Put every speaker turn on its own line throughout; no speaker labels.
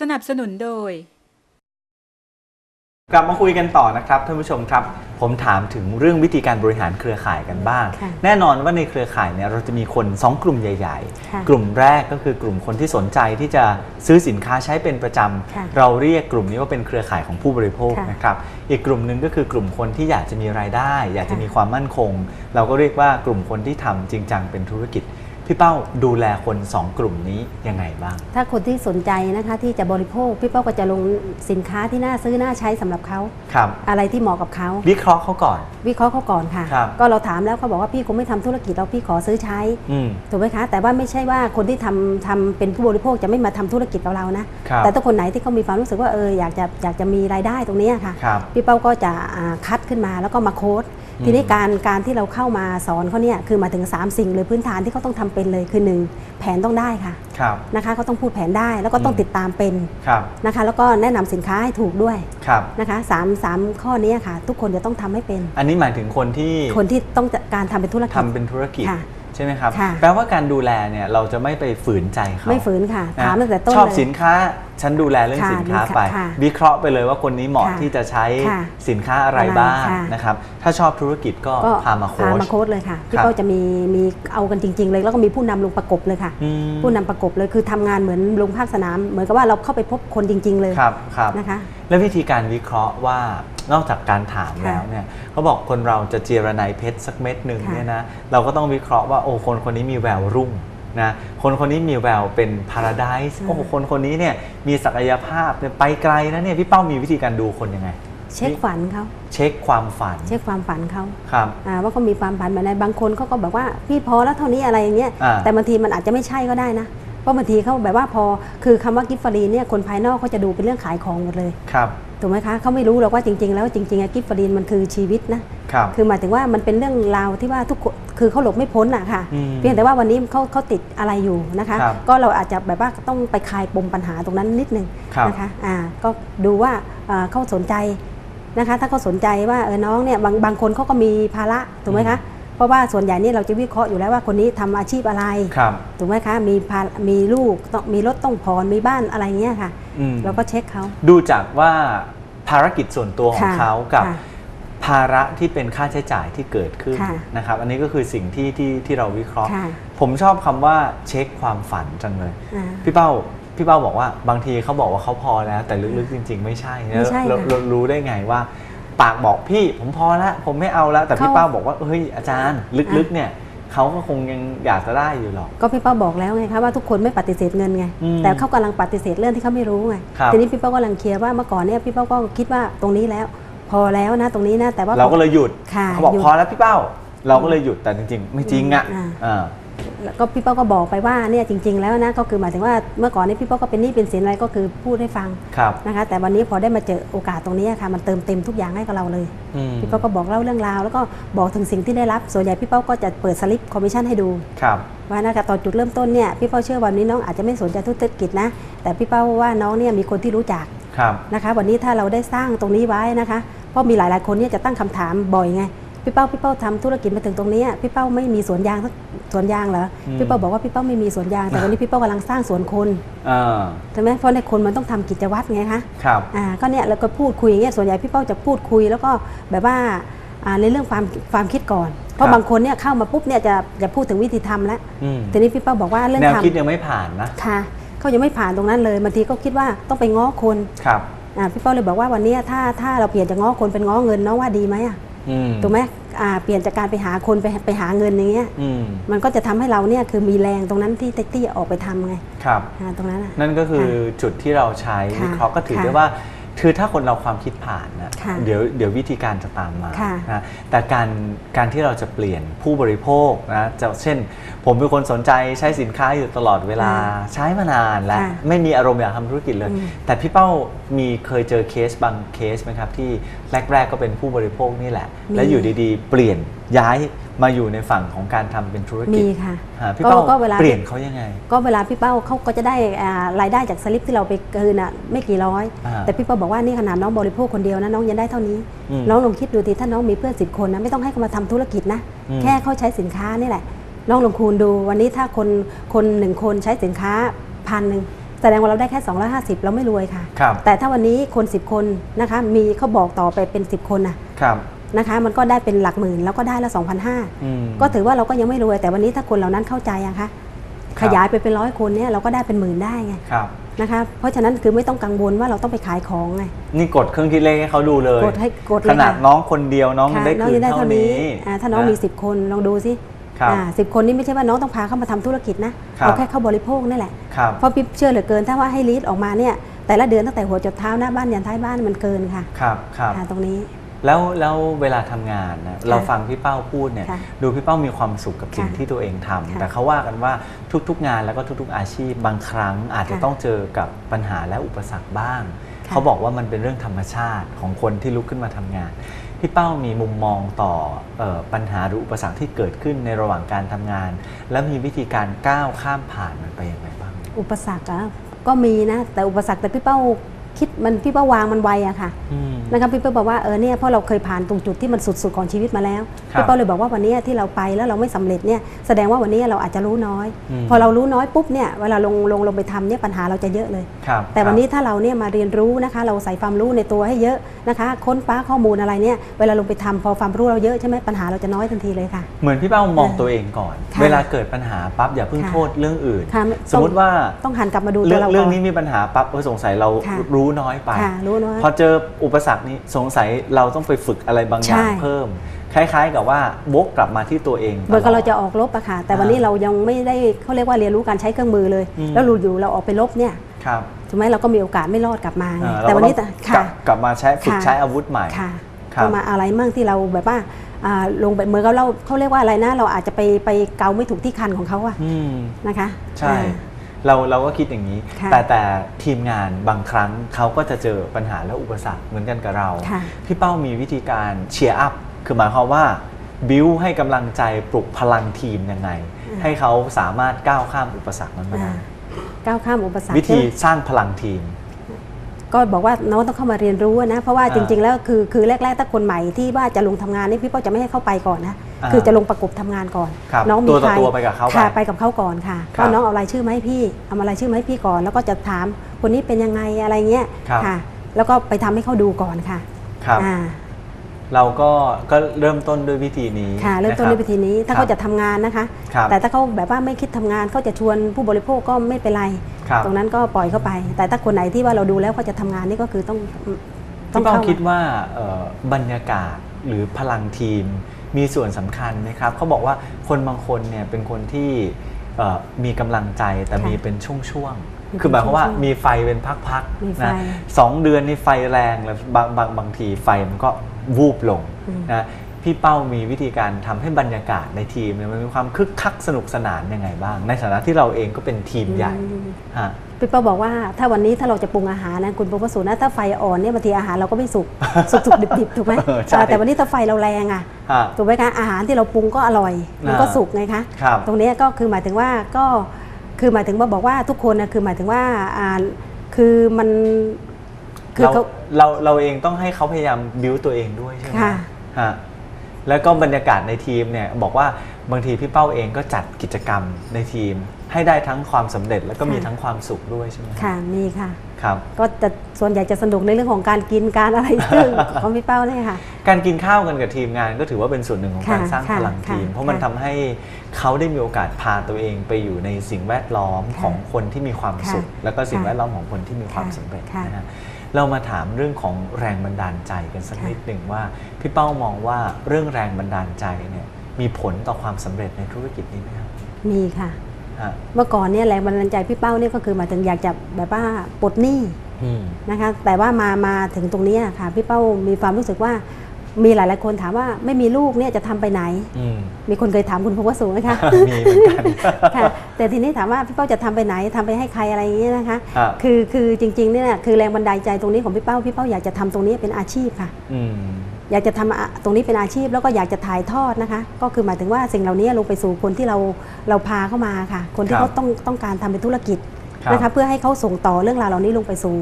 สนับสนุนโดย
กลับมาคุยกันต่อนะครับท่านผู้ชมครับ ผมถามถึงเรื่องวิธีการบริหารเครือข่ายกันบ้าง
ค่ะ
แน่นอนว่าในเครือข่ายเนี่ยเราจะมีคน 2 กลุ่มใหญ่
ค่ะ
ๆ กลุ่มแรกก็คือกลุ่มคนที่สนใจที่จะซื้อสินค้าใช้เป็นประจ
ค่ะำ
เราเรียกกลุ่มนี้ว่าเป็นเครือข่ายของผู้บริโภค
ค่ะ
นะครับอีกกลุ่มหนึ่งก็คือกลุ่มคนที่อยากจะมีรายได้ อยากจะ
ค่ะ
มีความมั่นคง เราก็เรียกว่ากลุ่มคนที่ทำจริงจังเป็นธุรกิจ พี่เป้าดูแลคน 2 กลุ่มนี้ยังไงบ้าง
ถ้าคนที่สนใจนะคะที่จะบริโภคพี่เป้าก็จะลงสินค้าที่น่าซื้อน่าใช้สำหรับเขา
ครับ
อะไรที่เหมาะกับเขา
วิเคราะห์เขาก่อน
วิเคราะห์เขาก่อนค่ะ
ครับ
ก็เราถามแล้วเขาบอกว่าพี่คงไม่ทำธุรกิจเราพี่ขอซื้อใช้
อืม
ถูกไหมคะ แต่ว่าไม่ใช่ว่าคนที่ทำทำเป็นผู้บริโภคจะไม่มาทำธุรกิจกับเรานะ
ครับ
แต่ถ้าคนไหนที่เขามีความรู้สึกว่าเอออยากจะอยากจะมีรายได้ตรงเนี้ยค่ะ
ครับ
พี่เป้าก็จะอ่าคัดขึ้นมาแล้วก็มาโค้ด
อืม
ทีนี้การการที่เราเข้ามาสอนเขาเนี่ยคือมาถึง 3 สิ่งเลยพื้นฐานที่เขาต้องทำเป็นเลยคือ 1 แผนต้องได้ค่ะ
ครับ
นะคะเขาต้องพูดแผนได้แล้วก็ต้อง
อืม
ติดตามเป็น
ครับ
นะคะ แล้วก็แนะนำสินค้าให้ถูกด้วย
ครับ
นะคะสามสามข้อนี้ค่ะ ทุกคนจะต้องทำให้เป็น
อันนี้หมายถึงคนที่
คนที่ต้องการทำเป็นธุรกิจ
ทำเป็นธุรกิจ
ค่ะ
ใช่ไหมครับ
ค่ะ
แปลว่าการดูแลเนี่ยเราจะไม่ไปฝืนใจเขา
ไม่ฝืนค่ะ
นะ
ถามตั้งแต่ต้น
ชอบ
เลย
สินค้าฉันดูแลเรื่อง
ค่ะ
สินค้า
ดีค่ะ
ไป
ค่ะ
วิเคราะห์ไปเลยว่าคนนี้เหมาะ
ค่ะ
ที่จะใช้
ค่ะ
สินค้าอะไร
อะไร
บ้าง
ค่ะ
นะครับถ้าชอบธุรกิจก็
ก็
พามาโค้
พา
ช
มาโค้ดเลยค่ะพี่
ครับ
ก็จะมีมีเอากันจริง ๆ เลยแล้วก็มีผู้นำลงประกบเลยค่ะ
อืม
ผู้นำประกบเลยคือทำงานเหมือนลงภาคสนาม เหมือนกับว่าเราเข้าไปพบคนจริง ๆ เลย
ครับครับ
นะคะ
แล้ววิธีการวิเคราะห์ว่านอกจากการถาม
ค่ะ
แล้วเนี่ยเขาบอกคนเราจะเจรไนเพชรสักเม็ดหนึ่ง
ค่ะ
เนี่ยนะเราก็ต้องวิเคราะห์ว่าโอ้คนคนนี้มีแววรุ่ง นะคนคนนี้มีแววเป็นพาราไดซ์โอ้โหคนคนนี้เนี่ยมีศักยภาพเนี่ยไปไกลนะเนี่ยพี่เป้ามีวิธีการดูคนยังไง
เช็คฝันเขา
เช็คความฝัน
เช็คความฝันเขา
ครับ
อ่าว่าเขามีความฝันแบบไหนบางคนเขาก็แบบว่าพี่พอแล้วเท่านี้อะไรอย่างเงี้ย
อ่า
แต่บางทีมันอาจจะไม่ใช่ก็ได้นะเพราะบางทีเขาแบบว่าพอคือคำว่ากิฟต์ฟรีเนี่ยคนภายนอกเขาจะดูเป็นเรื่องขายของหมดเลย
ครับ
ถูกไหมคะเขาไม่รู้หรอกว่าจริง ๆ แล้วจริงๆอะกิฟต์ฟรีมันคือชีวิตนะครับคือหมายถึงว่ามันเป็นเรื่องราวที่ว่าทุก คนคือเขาหลบไม่พ้นอะค่ะ
อืม
เพียงแต่ว่าวันนี้เขาเขาติดอะไรอยู่นะคะ
ครับ
ก็เราอาจจะแบบว่าต้องไปคลายปมปัญหาตรงนั้นนิดนึง
ครับ
นะคะอ่าก็ดูว่าเอ่อเขาสนใจนะคะ ถ้าเขาสนใจว่าเออน้องเนี่ยบางบางคนเขาก็มีภาระถูกไหมคะเพราะว่าส่วนใหญ่เนี่ยเราจะวิเคราะห์อยู่แล้วว่าคนนี้ทำอาชีพอะไร
ครับ
ถูกไหมคะมีภามีลูกต้องมีรถต้องผ่อนมีบ้านอะไรเงี้ยค่ะ
อืม
เราก็เช็คเขา
ดูจากว่าภารกิจส่วนตัวของ
ค่ะ
เขากับ
ค่ะ
ภาระที่เป็นค่าใช้จ่ายที่เกิดขึ้น
ค่ะ
นะครับ อันนี้ก็คือสิ่งที่ที่ที่เราวิเคราะห์
ค่ะ
ผมชอบคำว่าเช็คความฝันจังเลย
อ่า
พี่เป้าพี่เป้าบอกว่าบางทีเขาบอกว่าเขาพอแล้ว แต่ลึกๆจริง ๆ ไม่ใช่
ไม่ใช่
เรา
ค่ะ
เรารู้ได้ไงว่า ปากบอกพี่ผมพอแล้วผมไม่เอาแล้วแต่พี่
เขา
เป้าบอกว่าเฮ้ยอาจารย์ ลึกๆ
อะ
เนี่ยเขาก็คงยังอยากจะได้อยู่หรอก
ก็พี่เป้าบอกแล้วไงคะว่าทุกคนไม่ปฏิเสธเงินไง
อืม
แต่เขากำลังปฏิเสธเรื่องที่เขาไม่รู้ไง
ครับ
ทีนี้พี่เป้ากำลังเคลียร์ว่าเมื่อก่อนเนี่ยพี่เป้าก็คิดว่าตรงนี้แล้ว พอแล้วนะตรงนี้นะ แต่ว่า
เราก็เลยหยุด
ค่ะ
เขาบอก
หยุด
พอแล้วพี่เป้า เราก็เลยหยุดแต่จริง ๆ ไม่จริงอะ
อ่า
อ่า
แล้วก็พี่เป้าก็บอกไปว่าเนี่ยจริง ๆ แล้วนะก็คือหมายถึงว่าเมื่อก่อนเนี่ยพี่เป้าก็เป็นหนี้เป็นสินอะไรก็คือพูดให้ฟัง
ครับ
นะคะ แต่วันนี้พอได้มาเจอโอกาสตรงนี้ค่ะมันเติมเต็มทุกอย่างให้กับเราเลย
อืม
พี่เป้าก็บอกเล่าเรื่องราว แล้วก็บอกถึงสิ่งที่ได้รับส่วนใหญ่พี่เป้าก็จะเปิดสลิปคอมมิชชั่นให้ดู
ครับ
ว่านะคะตอนจุดเริ่มต้นเนี่ยพี่เป้าเชื่อวันนี้น้องอาจจะไม่สนใจธุรกิจนะแต่พี่เป้าว่าน้องเนี่ยมีคนที่รู้จัก
ครับ
นะคะ วันนี้ถ้าเราได้สร้างตรงนี้ไว้นะคะ เพราะมีหลายๆคนเนี่ยจะตั้งคำถามบ่อยไงพี่เป้าพี่เป้าทำธุรกิจมาถึงตรงนี้พี่เป้าไม่มีสวนยางสักสวนยางเหรออ
ม
พี่เป้าบอกว่าพี่เป้าไม่มีสวนยาง แต่วันนี้พี่เป้ากำลังสร้างสวนคน
อ่า
ใช่ไหมเพราะในคนมันต้องทำกิจวัตรไงคะ
ครับ
อ่าก็เนี่ยเราก็พูดคุยอย่างเงี้ยส่วนใหญ่พี่เป้าจะพูดคุย แล้วก็แบบว่าอ่าในเรื่องความความคิดก่อน เพ
ครั
ราะ
บ
บางคนเนี่ยเข้ามาปุ๊บเนี่ยจะจะพูดถึงวิธีทำแล้ว
อืม
ทีนี้พี่เป้าบอกว่าเรื่อง
แนว
ทำ
คิดยังไม่ผ่านนะ
ค่ะ เขายังไม่ผ่านตรงนั้นเลยบางทีก็คิดว่าต้องไปง้อคน
ครับ
อ่าพี่เป้าเลยบอกว่าวันเนี้ยถ้าถ้าเราเปลี่ยนจากง้อคนเป็นง้อเงินน้องว่าดีไหมอะ
อืม
ถูกไหมอ่าเปลี่ยนจากการไปหาคนไปไปหาเงินอย่างเงี้ย
อืม
มันก็จะทำให้เราเนี่ยคือมีแรงตรงนั้นที่ที่จะออกไปทำไง
ครับ
อ่าตรงนั้นอะ
นั่นก็คือจุดที่เราใช้
ค่ะ
วิเคราะห์ก็ถือ
ค่ะ
ได้ว่า คือถ้าคนเราความคิดผ่านนะ
ค่ะ
เดี๋ยวเดี๋ยววิธีการจะตามมา
ค่ะ
นะแต่การการที่เราจะเปลี่ยนผู้บริโภคนะจะเช่น ผมเป็นคนสนใจใช้สินค้าอยู่ตลอดเวลา
ค่ะ
ใช้มานานแล้ว
ค่ะ
ไม่มีอารมณ์อยากทำธุรกิจเลย
อืม
แต่พี่เป้ามีเคยเจอเคสบางเคสไหมครับ ที่แรกๆก็เป็นผู้บริโภคนี่แหละ
มี
แล้วอยู่ดีๆ เปลี่ยนย้ายมาอยู่ในฝั่งของการทำเป็นธุรกิจ
มีค่ะ
อ่าพี่
ก็
เป้า
ก็เวลา
เปลี่ยนเขายังไง
ก็เวลาพี่เป้าเขาก็จะได้อ่ารายได้จากสลิปที่เราไปเกินอะไม่กี่ร้อย
อ่า
แต่พี่เป้าบอกว่านี่ขนาดน้องบริโภคคนเดียวนะน้องยังได้เท่านี้
อืม
น้องลองคิดดูทีถ้าน้องมีเพื่อนสิบคนนะไม่ต้องให้เขามาทำธุรกิจนะ
อืม
แค่เขาใช้สินค้านี่แหละลองลงคูณดูวันนี้ถ้าคนคนหนึ่งคนใช้สินค้าพันหนึ่งแสดงว่าเราได้แค่ 250 เราไม่รวยค่ะ
ครับ
แต่ถ้าวันนี้คน 10 คนนะคะ มีเขาบอกต่อไปเป็น 10 คนนะครับ นะคะ มันก็ได้เป็นหลักหมื่นแล้วก็ได้ละ2,500
อืม
ก็ถือว่าเราก็ยังไม่รวยแต่วันนี้ถ้าคนเหล่านั้นเข้าใจอะคะ
ค
ข
รับ
ยายไปเป็นร้อยคนเนี่ยเราก็ได้เป็นหมื่นได้ไง
ครับ
นะคะเพราะฉะนั้นคือไม่ต้องกังวลว่าเราต้องไปขายของไง
นี่กดเครื่องคิดเลขให้เขาดูเลย
กดให้กดเลย
ขนาด
ค่ะ
น้องคนเดียวน้อง
ค่ะ
ได้
น้อง
คืน
จะได้
เท่า
เท่า
นี้
นี้อ่าถ้าน้องะมี 10 คนลองดูสิ
ครับ
อ่าสิคนนี้ไม่ใช่ว่าน้องต้องพาเข้ามาทำธุรกิจนะครับเอาแค่เข้าบริโภคนี่แหละ
ครับ
เพราะพี่เชื่อเหลือเกินถ้าว่าให้ลีดออกมาเนี่ยแต่ละเดือนตั้งแต่หัวจดเท้าหน้าบ้านยันท้ายบ้านมันเกินค่ะ
ครับครับ
อ่าตรงนี้
แล้วแล้วเวลาทำงานนะเราฟังพี่เป้าพูดเนี่ย
ค่ะ
ดูพี่เป้ามีความสุขกับสิ่ง
ค่ะ
ที่ตัวเองทำ
ค่ะ
แต่เขาว่ากันว่าทุกๆงานแล้วก็ทุกๆอาชีพ บางครั้งอาจจะ
ค่ะ
ต้องเจอกับปัญหาและอุปสรรคบ้าง
ค่ะ
เขาบอกว่ามันเป็นเรื่องธรรมชาติของคนที่ลุกขึ้นมาทำงานพี่เป้ามีมุมมองต่อเออปัญหาหรืออุปสรรคที่เกิดขึ้นในระหว่างการทำงาน และมีวิธีการก้าวข้ามผ่านมันไปยังไงบ้าง
อุปสรรคอะก็มีนะแต่อุปสรรคแต่พี่เป้า คิดมันพี่เป้าวางมันไวอะค่ะ
อืม
นะครับพี่เป้าบอกว่าเออเนี่ยเพราะเราเคยผ่านตรงจุดที่มันสุดๆของชีวิตมาแล้ว
ครับ
พี่เป้าเลยบอกว่าวันนี้ที่เราไปแล้วเราไม่สำเร็จเนี่ยแสดงว่าวันนี้เราอาจจะรู้น้อย
อืม
พอเรารู้น้อยปุ๊บเนี่ยเวลาลงลงลงไปทำเนี่ยปัญหาเราจะเยอะเลย
ครับ
แต่วัน
ครับ
นี้ถ้าเราเนี่ยมาเรียนรู้นะคะ เราใส่ความรู้ในตัวให้เยอะนะคะ ค้นฟ้าข้อมูลอะไรเนี่ยเวลาลงไปทำพอความรู้เราเยอะใช่ไหมปัญหาเราจะน้อยทันทีเลยค่ะ
เหมือนพี่เป้ามอง
เออ
ตัวเองก่อน
ค่ะ
เวลาเกิดปัญหาปั๊บอย่าเพิ่ง
ค่ะ
โทษเรื่องอื่น
ค่ะไม่
สมมติว่า
ต้องหันกลับมาดูตั
เรื่
ว
อง
เรา
เรื่อง
ก่อน
นี้มีปัญหาปั๊บเออสงสัยเรา
ค่ะ
รู้น้อยไป
ค่ะรู้น้อย
พอเจออุปสรรคนี้สงสัยเราต้องไปฝึกอะไรบางอย่าง
ใช่
เพิ่ม คล้ายๆ กับว่าวกกลับมาที่ตัวเอง
เหมือนกับ
ตล
เรา
ด
จะออกลบอะค่ะ แต่วันนี้เรายังไม่ได้เขาเรียกว่าเรียนรู้การใช้เครื่องมือเลย
อืม
แล้วรู้อยู่เราออกไปลบเนี่ย
ครับ
ถูกไหมเราก็มีโอกาสไม่รอดกลับมาไง
เออ
แต่วันนี้
เราก็
แต่
ต้องกลั
ค่ะ
บกลับมาใช้ฝึก
ค่ะ
ใช้อาวุธใหม่
ค่ะ
ครับ
ก็มาอะไรมั่งที่เราแบบว่าอ่าลงไปเหมือนกับเราเขาเรียกว่าอะไรนะ เราอาจจะไปไปเกาไม่ถูกที่คันของเขาอะ
อืม
นะคะ
ใช่
อ่า
เราเราก็คิดอย่างนี้
ค่ะ
แต่แต่ทีมงานบางครั้งเขาก็จะเจอปัญหาและอุปสรรคเหมือนกันกับเรา
ค่ะ
พี่เป้ามีวิธีการเชียร์อัพคือหมายความว่าบิวให้กำลังใจปลุกพลังทีมยังไงให้เขาสามารถก้าวข้ามอุปสรรคนั้นมาได้
อ่าก้าวข้ามอุปสรรค
วิธี
ใช่ไหม
สร้างพลังทีม
ก็บอกว่าน้องต้องเข้ามาเรียนรู้นะ เพราะว่า
อ่า
จริง ๆ แล้วคือคือแรก ๆ ถ้าคนใหม่ที่ว่าจะลงทำงานนี่พี่เป้าจะไม่ให้เข้าไปก่อนนะ
อ่า
คือจะลงประกบทำงานก่อน
ครับ
น้องมี
ตัวต่อ
ใคร
ตัวไปกับเขาไป
ค่ะไปกับเขาก่อนค่ะ
ครับ
ก็น้องเอารายชื่อมาให้พี่เอามารายชื่อมาให้พี่ก่อน แล้วก็จะถามคนนี้เป็นยังไงอะไรเงี้ย
ครับ
ค่ะ แล้วก็ไปทำให้เขาดูก่อนค่ะ
ครับ
อ่า
เราก็ก็เริ่มต้นด้วยวิธีนี้
ค่ะเริ่มต้นด้วยวิธีนี้ถ้า
ครับ
เขาจะทำงานนะคะ
ครับ
แต่ถ้าเขาแบบว่าไม่คิดทำงานเขาจะชวนผู้บริโภคก็ไม่เป็นไร
ครับ
ตรงนั้นก็ปล่อยเข้าไป แต่ถ้าคนไหนที่ว่าเราดูแล้วเขาจะทำงานนี่ก็คือต้องต้อ
พี่
ง
เป้า
เข้า
คิดว่าเอ่อบรรยากาศหรือพลังทีมมีส่วนสำคัญไหมครับเขาบอกว่าคนบางคนเนี่ยเป็นคนที่เอ่อมีกำลังใจแต่
ค่ะ
มีเป็นช่วง
มี
ๆคือหมายความว่า
เป็นช่วงๆ
มีไฟเป็นพัก
มี
ๆ
ไฟ
นะสองเดือนนี่ไฟแรงแล้วบางบางบางทีไฟมันก็ วูบลง
อืม
นะพี่เป้ามีวิธีการทำให้บรรยากาศในทีมเนี่ยมันมีความคึกคักสนุกสนานยังไงบ้าง ในฐานะที่เราเองก็เป็นทีมใหญ่
อืม
ฮะ
พี่เป้าบอกว่าถ้าวันนี้ถ้าเราจะปรุงอาหารนะคุณปรสูนะถ้าไฟอ่อนเนี่ยบางทีอาหารเราก็ไม่สุกสุกสุกดิบดิบๆถูกไหม
เออใช่
เออแต่วันนี้ถ้าไฟเราแรงอะ
ฮะ
ถูกไหมคะอาหารที่เราปรุงก็อร่อยมันก็
อ่า
สุกไงคะ
ครับ
ตรงเนี้ยก็คือหมายถึงว่าก็คือหมายถึงว่าบอกว่าทุกคนนะคือหมายถึงว่าอ่าคือมันคือ
เรา
เขา
เราเราเองต้องให้เขาพยายามบิวตัวเองด้วยใช่ไหม
ค่ะ
ฮะแล้วก็บรรยากาศในทีมเนี่ยบอกว่าบางทีพี่เป้าเองก็จัดกิจกรรมในทีม ให้ได้ทั้งความสำเร็จแล้วก็มี
ค่ะ
ทั้งความสุขด้วยใช่ไหม
ค่ะมีค่ะ
ครับ
ก็จะส่วนใหญ่จะสนุกในเรื่องของการกินการอะไรซึ่ง ของพี่เป้าเนี่ยค่ะ
การกินข้าวกันกับทีมงานก็ถือว่าเป็นส่วนหนึ่งของการ
ค่ะ
สร้าง
ค่ะ
พลังทีม
ค่ะ
เพราะมัน
ค่ะ
ทำให้เขาได้มีโอกาสพาตัวเองไปอยู่ในสิ่งแวดล้อม
ค่ะ
ของคนที่มีความ
ค่ะ
สุขแล้วก็สิ่ง
ค่ะ
แวดล้อมของคนที่มีความ
ค่ะ
สำเร็จ
ค่ะ
นะฮะ เรามาถามเรื่องของแรงบันดาลใจกันสัก
ค่ะ
นิดหนึ่งว่า พี่เป้ามองว่าเรื่องแรงบันดาลใจเนี่ยมีผลต่อความสำเร็จในธุรกิจนี้ไหมครับ
มีค่ะ
ฮะ
เมื่อก่อนเนี่ยแรงบันดาลใจพี่เป้าเนี่ยก็คือหมายถึงอยากจะแบบว่าปลดหนี้
อืม
นะคะแต่ว่ามามาถึงตรงเนี้ยค่ะพี่เป้ามีความรู้สึกว่า มีหลายๆคนถามว่าไม่มีลูกเนี่ยจะทำไปไหน
อืม
มีคนเคยถามคุณพงศ์วสุไหมคะ
มีเหมือนกัน
ค่ะแต่ทีนี้ถามว่าพี่เป้าจะทำไปไหนทำไปให้ใครอะไรอย่างเงี้ยนะคะ
ฮะ
คือคือจริงๆเนี่ยคือแรงบันดาลใจตรงนี้ของพี่เป้าพี่เป้าอยากจะทำตรงนี้เป็นอาชีพค่ะ
อืม
อยากจะทำอะตรงนี้เป็นอาชีพแล้วก็อยากจะถ่ายทอดนะคะ ก็คือหมายถึงว่าสิ่งเหล่านี้ลงไปสู่คนที่เราเราพาเข้ามาค่ะ คนที่
ครับ
เขาต้องต้องการทำเป็นธุรกิจ
ครับ
นะคะเพื่อให้เขาส่งต่อเรื่องราวเหล่านี้ลงไปสู่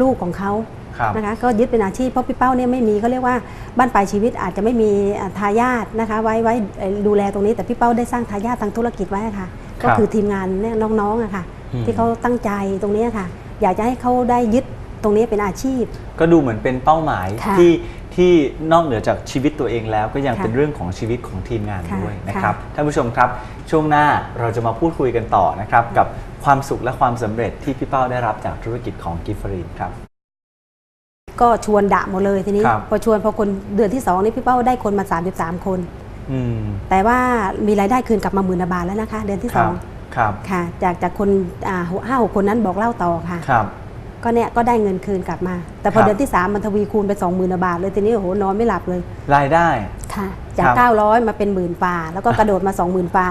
ลูกของเขา
ครับ
นะคะก็ยึดเป็นอาชีพเพราะพี่เป้าเนี่ยไม่มีเขาเรียกว่าบ้านปลายชีวิตอาจจะไม่มีอ่าทายาทนะคะไว้ไว้เอ่อดูแลตรงนี้แต่พี่เป้าได้สร้างทายาททางธุรกิจไว้ค่ะ
ครับ
ก็คือทีมงานเนี่ยน้องๆอะค่ะ
อืม
ที่เขาตั้งใจตรงเนี้ยค่ะ อยากจะให้เขาได้ยึดตรงนี้เป็นอาชีพ
ก็ดูเหมือนเป็นเป้าหมาย
ค่ะ
ที่ที่นอกเหนือจากชีวิตตัวเองแล้วก็ยัง
ค่ะ
เป็นเรื่องของชีวิตของทีมงาน
ค่ะ
ด้วยนะ
ค่ะ
ครับท่านผู้ชมครับ ช่วงหน้าเราจะมาพูดคุยกันต่อนะครับ กับความสุขและความสำเร็จที่พี่เป้าได้รับจากธุรกิจของกิฟฟรีนครับ
ก็ชวนดะหมดเลยทีนี้
ครับ
พอชวนพอคนเดือนที่สองนี่พี่เป้าได้คนมา 33 คน
อืม
แต่ว่ามีรายได้คืนกลับมาหมื่นบาทแล้วนะคะ เดือนที่
ค
ส
รั
อบง
ครับ
ค่ะ จากจากคนอ่าห้าหกคนนั้นบอกเล่าต่อค่ะ
ครับ
ก็เนี่ยก็ได้เงินคืนกลับมา แต่พ
ค
อ
รับ
เดือนที่3มันทวีคูณไป20,000บาทเลยทีนี้โอ้โหนอนไม่หลับเลย
รายได้
ค่ะ จาก
ครับ
900 มาเป็นหมื่นฝ่าแล้วก็กระโดดมา 20,000ฝ่า